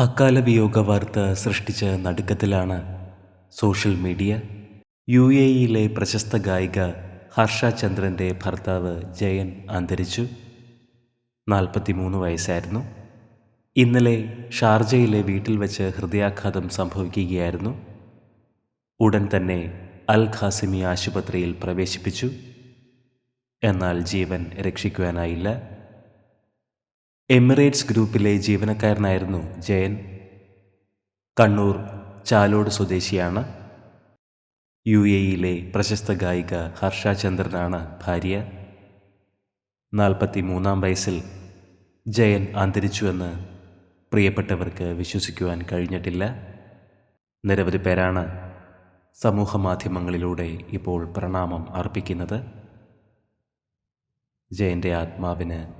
അകാല വിയോഗ വാർത്ത സൃഷ്ടിച്ച നടുക്കത്തിലാണ് സോഷ്യൽ മീഡിയ. യു എ ഇയിലെ പ്രശസ്ത ഗായിക ഹർഷ ചന്ദ്രന്റെ ഭർത്താവ് ജയൻ അന്തരിച്ചു. നാൽപ്പത്തിമൂന്ന് വയസ്സായിരുന്നു. ഇന്നലെ ഷാർജയിലെ വീട്ടിൽ വെച്ച് ഹൃദയാഘാതം സംഭവിക്കുകയായിരുന്നു. ഉടൻ തന്നെ അൽ ഖാസിമി ആശുപത്രിയിൽ പ്രവേശിപ്പിച്ചു. എന്നാൽ ജീവൻ രക്ഷിക്കുവാനായില്ല. എമിറേറ്റ്സ് ഗ്രൂപ്പിലെ ജീവനക്കാരനായിരുന്നു ജയൻ. കണ്ണൂർ ചാലോട് സ്വദേശിയാണ്. യു എ ഇയിലെ പ്രശസ്ത ഗായിക ഹർഷ ചന്ദ്രനാണ് ഭാര്യ. നാൽപ്പത്തി മൂന്നാം വയസ്സിൽ ജയൻ അന്തരിച്ചുവെന്ന് പ്രിയപ്പെട്ടവർക്ക് വിശ്വസിക്കുവാൻ കഴിഞ്ഞിട്ടില്ല. നിരവധി പേരാണ് സമൂഹ മാധ്യമങ്ങളിലൂടെ ഇപ്പോൾ പ്രണാമം അർപ്പിക്കുന്നത്. ജയന്റെ ആത്മാവിന്